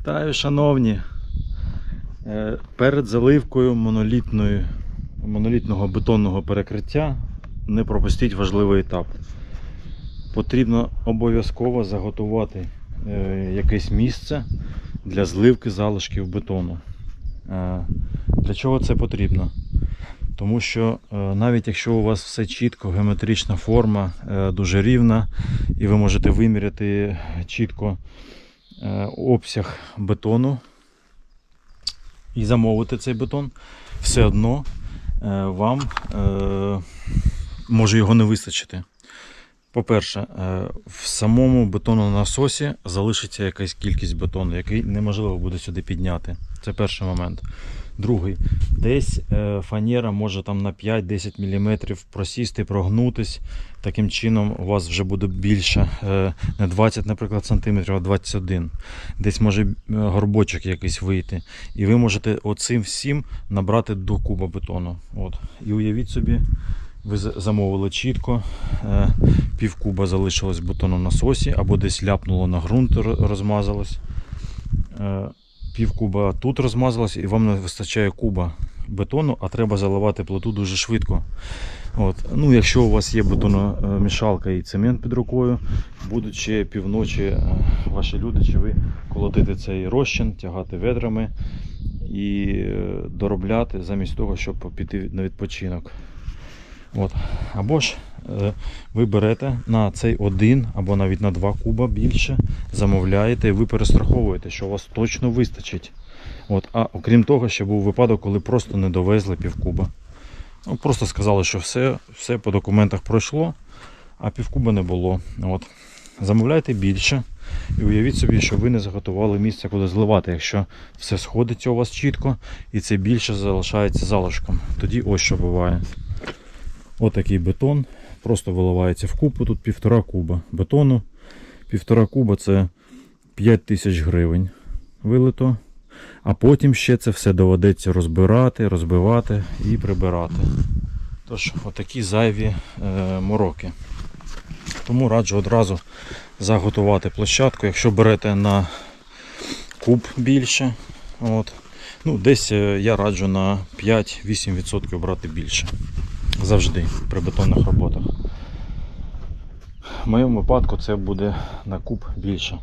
Вітаю, шановні! Е, Перед заливкою монолітної, монолітного бетонного перекриття не пропустіть важливий етап. Потрібно обов'язково заготувати е, якесь місце для зливки залишків бетону. Е, Для чого це потрібно? Тому що навіть якщо у вас все чітко, геометрична форма дуже рівна, і ви можете виміряти чітко обсяг бетону і замовити цей бетон, все одно е, вам е, може його не вистачити. По-перше, е, в самому бетононасосі залишиться якась кількість бетону, який неможливо буде сюди підняти. Це перший момент. Другий, десь е, фанера може там на 5-10 мм просісти, прогнутись. Таким чином у вас вже буде більше, е, не 20, наприклад, сантиметрів, а 21. Десь може е, горбочок якийсь вийти. І ви можете оцим всім набрати до куба бетону. От. І уявіть собі, ви замовили чітко, пів куба залишилось в бетононасосі, або десь ляпнуло на ґрунт, розмазалось. Е, Пів куба тут розмазалось, і вам не вистачає куба бетону, а треба заливати плиту дуже швидко. От. Ну, якщо у вас є бетономішалка і цемент під рукою, будуть ще півночі е, ваші люди, чи ви колотити цей розчин, тягати ведрами і е, доробляти замість того, щоб піти на відпочинок. От. Або ж е, ви берете на цей один або навіть на два куба більше, замовляєте і ви перестраховуєте, що у вас точно вистачить. От. А окрім того, ще був випадок, коли просто не довезли півкуба. Ну, просто сказали, що все, все по документах пройшло, а півкуба не було. От. Замовляйте більше. І уявіть собі, що ви не заготували місце, куди зливати, якщо все сходиться у вас чітко і це більше залишається залишком. Тоді ось що буває. Отакий бетон просто виливається в купу. Тут півтора куба бетону. Півтора куба це 5 тисяч гривень вилито. А потім ще це все доведеться розбирати, розбивати і прибирати. Тож, отакі зайві е, мороки. Тому раджу одразу заготувати площадку. Якщо берете на куб більше, от, ну, десь е, я раджу на 5-8% брати більше завжди при бетонних роботах. В моєму випадку це буде на куб більше.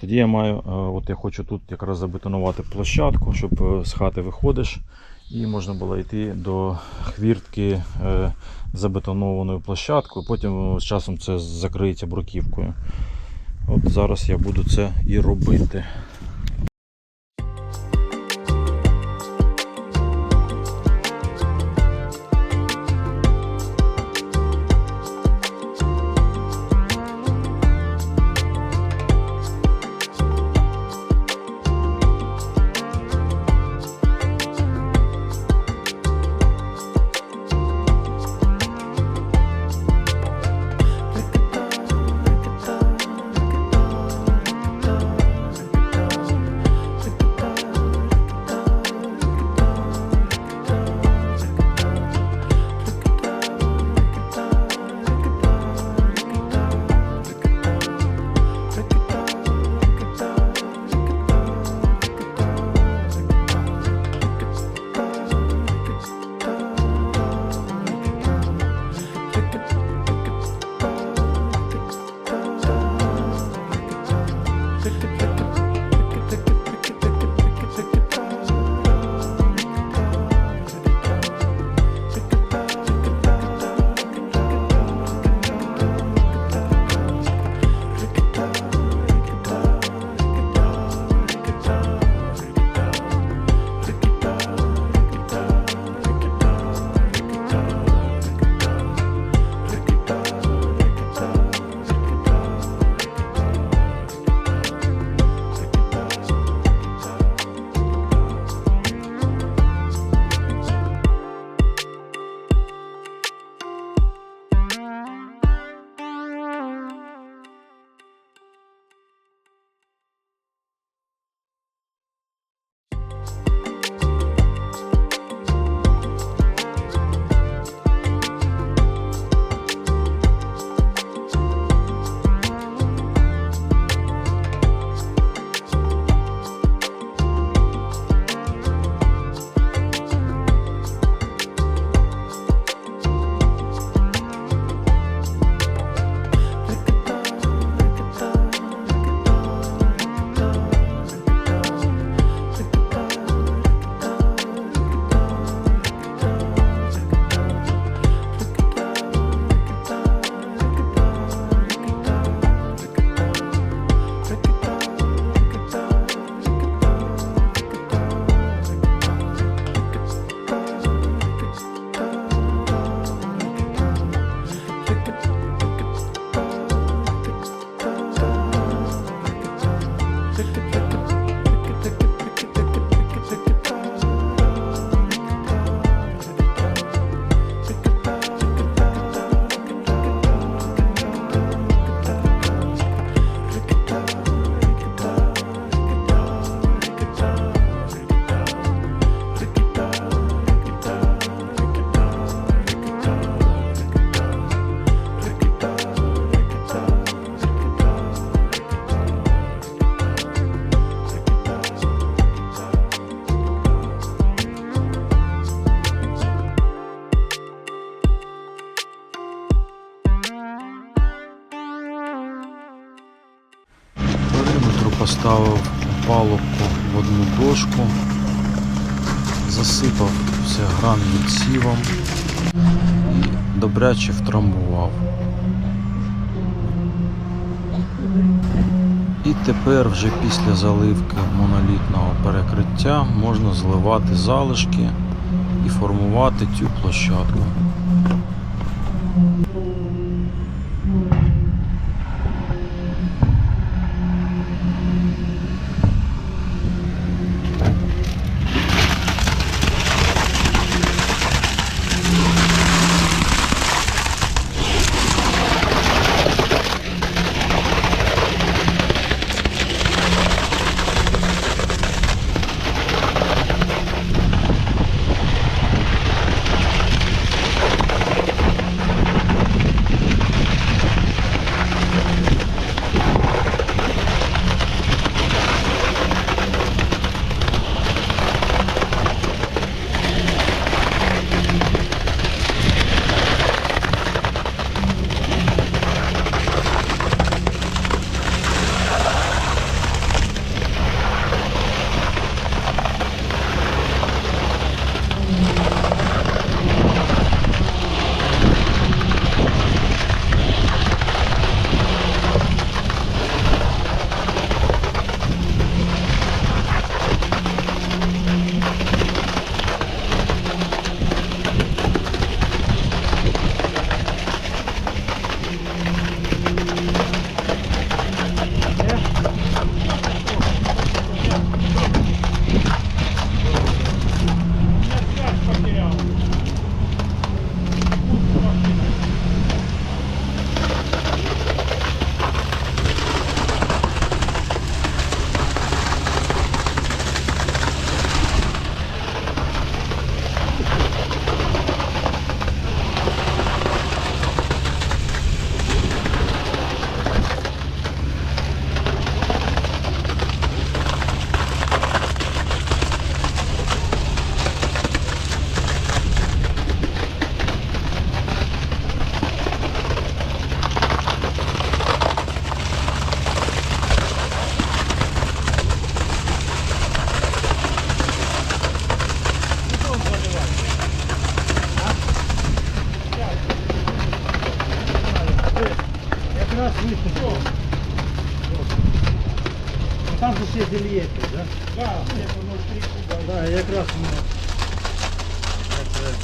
Тоді я маю, е, от я хочу тут якраз забетонувати площадку, щоб е, з хати виходиш і можна було йти до хвіртки е, забетонованою площадкою, потім з часом це закриється бруківкою. От зараз я буду це і робити. Поставив палубку в одну дошку, засипав все гранвідсівом і добряче втрамбував. І тепер вже після заливки монолітного перекриття можна зливати залишки і формувати цю площадку. Зельєте, да? Да, воно три. Да, якраз. Якраз.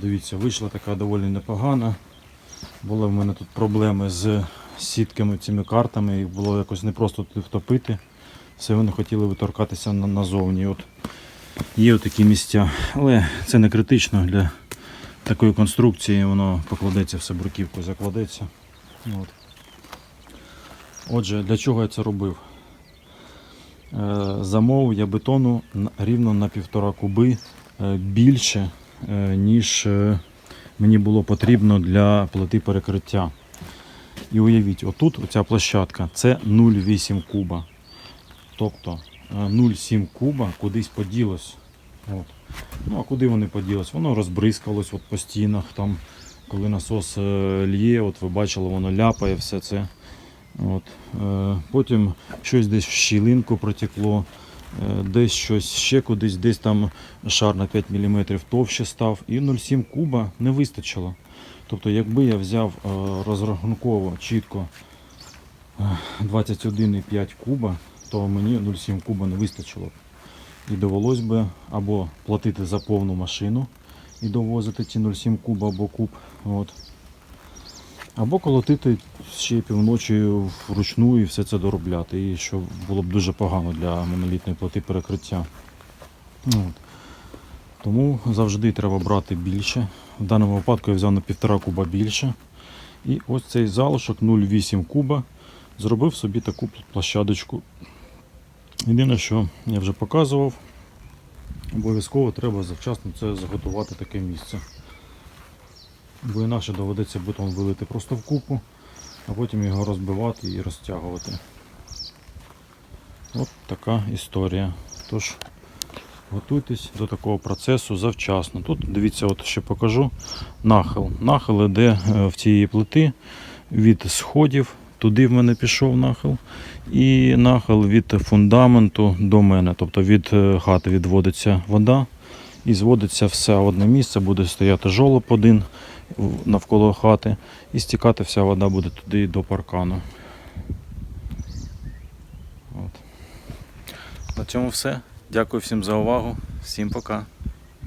Дивіться, вийшла така доволі непогана. Були в мене тут проблеми з сітками, цими картами, їх було якось непросто тут втопити. Все вони хотіли виторкатися на- назовні. От є такі місця, але це не критично для такої конструкції, воно покладеться все бруківкою, закладеться. От. Отже, для чого я це робив? Е, Замовив я бетону рівно на півтора куби е, більше, е, ніж мені було потрібно для плити перекриття. І уявіть, отут оця площадка це 0,8 куба. Тобто 0,7 куба кудись поділось. От. Ну а куди вони поділось? Воно розбризкалось от по стінах, там, коли насос е, лє, от ви бачили, воно ляпає все це. От. Е, Потім щось десь в щілинку протекло, е, десь щось ще кудись, десь там шар на 5 мм товще став, і 0,7 куба не вистачило. Тобто, якби я взяв розрахунково чітко е, 21,5 куба, то мені 0,7 куба не вистачило. б. І довелось би або платити за повну машину і довозити ці 0,7 куба або куб. От. Або колотити ще півночі вручну і все це доробляти. І що було б дуже погано для монолітної плити перекриття. От. Тому завжди треба брати більше. В даному випадку я взяв на півтора куба більше. І ось цей залишок 0,8 куба зробив собі таку площадочку. Єдине, що я вже показував, обов'язково треба завчасно це заготувати таке місце. Бо інакше доведеться бетон вилити просто в купу, а потім його розбивати і розтягувати. От така історія. Тож, Готуйтесь до такого процесу завчасно. Тут дивіться, от ще покажу нахил. Нахил іде е, в цієї плити від сходів, туди в мене пішов нахил, і нахил від фундаменту до мене. Тобто від е, хати відводиться вода і зводиться все в одне місце, буде стояти жолоб один навколо хати, і стікати вся вода буде туди до паркану. От. На цьому все. Дякую всім за увагу. Всім пока.